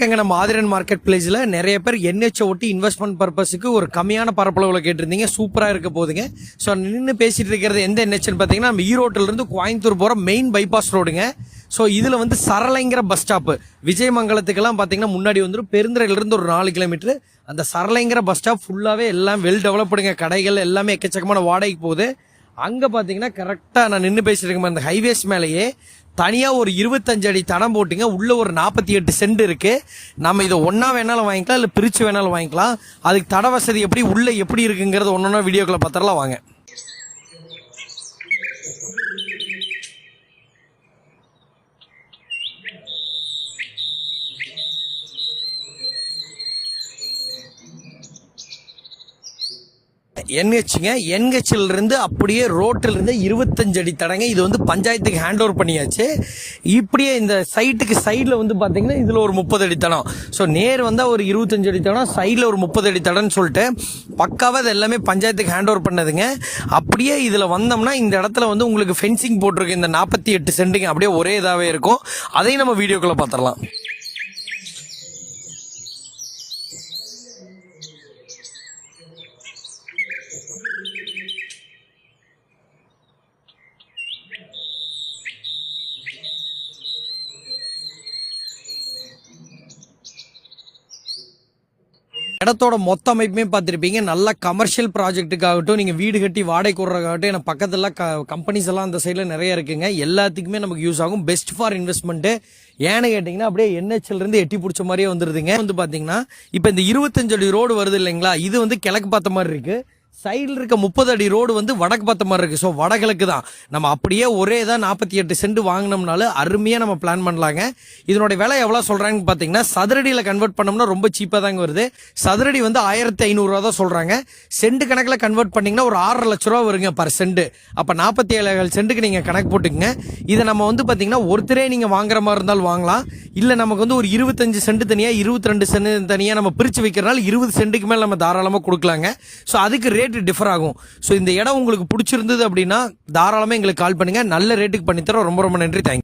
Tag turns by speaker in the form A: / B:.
A: வணக்கங்க நம்ம ஆதிரன் மார்க்கெட் பிளேஸில் நிறைய பேர் என்ஹெச் ஒட்டி இன்வெஸ்ட்மெண்ட் பர்பஸுக்கு ஒரு கம்மியான பரப்பளவில் கேட்டிருந்தீங்க. சூப்பராக இருக்க போகுதுங்க. ஸோ நின்று பேசிகிட்டு இருக்கிறது எந்த என்ஹெச்னு பார்த்தீங்கன்னா நம்ம ஈரோட்டிலிருந்து கோயம்புத்தூர் போகிற மெயின் பைபாஸ் ரோடுங்க ஸோ இதில் வந்து சரளைங்கிற பஸ் ஸ்டாப்பு விஜயமங்கலத்துக்கெல்லாம் பார்த்தீங்கன்னா முன்னாடி வந்துடும் பெருந்துறையிலிருந்து ஒரு நாலு கிலோமீட்டர் அந்த சரளைங்கிற பஸ் ஸ்டாப் ஃபுல்லாகவே எல்லாம் வெல் டெவலப்டுங்க கடைகள் எல்லாமே எக்கச்சக்கமான வாடகைக்கு போகுது. அங்கே பார்த்தீங்கன்னா கரெக்டாக நான் நின்று பேசிட்டு இருக்கேன் அந்த ஹைவேஸ் மேலேயே தனியாக ஒரு இருபத்தஞ்சு அடி தடம் போட்டுங்க. உள்ளே ஒரு நாற்பத்தி எட்டு சென்ட் இருக்குது நம்ம இதை ஒன்றா வேணாலும் வாங்கிக்கலாம் இல்லை பிரித்து வேணாலும் வாங்கிக்கலாம். அதுக்கு தட வசதி எப்படி உள்ளே எப்படி இருக்குங்கிறது ஒன்றா வீடியோக்களை பார்த்துடலாம். வாங்க. என்ஹெச்ங்க என்ஹெச்லேருந்து அப்படியே ரோட்டில் இருந்து இருபத்தஞ்சு அடி தடங்க இது வந்து பஞ்சாயத்துக்கு ஹேண்ட் ஓவர் பண்ணியாச்சு. இப்படியே இந்த சைட்டுக்கு சைடில் வந்து பார்த்தீங்கன்னா இதில் ஒரு முப்பது அடி தடம். ஸோ நேர் வந்தால் ஒரு இருபத்தஞ்சு அடி தடம் சைடில் ஒரு முப்பது அடி தடம்னு சொல்லிட்டு பக்காவாக இது எல்லாமே பஞ்சாயத்துக்கு ஹேண்ட் ஓவர் பண்ணதுங்க. அப்படியே இதில் வந்தோம்னா இந்த இடத்துல வந்து உங்களுக்கு ஃபென்சிங் போட்டிருக்கு இந்த நாற்பத்தி எட்டு சென்ட்டுங்க அப்படியே ஒரே இதாகவே இருக்கும். அதையும் நம்ம வீடியோக்குள்ளே பார்த்துடலாம் இடத்தோட மொத்த அமைப்புமே பார்த்துருப்பீங்க. நல்ல கமர்ஷியல் ப்ராஜெக்ட்டுக்காகட்டும் நீங்கள் வீடு கட்டி வாடகை கொடுறதாகட்டும் எனக்கு பக்கத்தில் க கம்பெனிஸ் எல்லாம் அந்த சைடில் நிறைய இருக்குங்க. எல்லாத்துக்குமே நமக்கு யூஸ் ஆகும். பெஸ்ட் ஃபார் இன்வெஸ்ட்மெண்ட்டு ஏன்னு கேட்டிங்கன்னா அப்படியே NHL எட்டி பிடிச்ச மாதிரியே வந்துருதுங்க. வந்து பார்த்தீங்கன்னா இப்போ இந்த இருபத்தஞ்சு அடி ரோடு வருது இல்லைங்களா? இது வந்து கிழக்கு பார்த்த மாதிரி இருக்குது சைடில் இருக்க முப்பது அடி ரோடு வந்து வடக்கு பார்த்த மாதிரி இருக்குது ஸோ வடகிழக்கு தான். நம்ம அப்படியே ஒரே தான் நாற்பத்தி எட்டு சென்ட் வாங்கினோம்னாலும் அருமையாக நம்ம பிளான் பண்ணலாங்க. இதனுடைய விலை எவ்வளோ சொல்கிறாங்கன்னு பார்த்தீங்கன்னா சதுரடியில் கன்வெர்ட் பண்ணோம்னா ரொம்ப சீப்பாக தாங்க வருது. சதுரடி வந்து ஆயிரத்தி ஐநூறுரூவா தான் சொல்கிறாங்க சென்ட் கணக்கில் கன்வெர்ட் பண்ணிங்கன்னா ஒரு ஆறரை லட்ச ரூபா வருங்க பர் சென்ட் அப்போ நாற்பத்தி ஏழு சென்ட்டுக்கு நீங்கள் கணக்கு போட்டுக்குங்க. இதை நம்ம வந்து பார்த்தீங்கன்னா ஒருத்தரே நீங்கள் வாங்குற மாதிரி இருந்தாலும் வாங்கலாம். இல்லை நமக்கு வந்து ஒரு இருபத்தஞ்சு சென்ட் தனியாக இருபத்தி ரெண்டு சென்ட் தனியாக நம்ம பிரித்து வைக்கிறனால இருபது சென்ட்டுக்கு மேலே நம்ம தாராளமாக கொடுக்கலாங்க. ஸோ அதுக்கு ரேட்டு டிஃபர் ஆகும். ஸோ இந்த இடம் உங்களுக்கு பிடிச்சிருந்தது அப்படின்னா தாராளமாக எங்களுக்கு கால் பண்ணுங்கள் நல்ல ரேட்டுக்கு பண்ணித்தரோம். ரொம்ப ரொம்ப நன்றி. தேங்க்யூ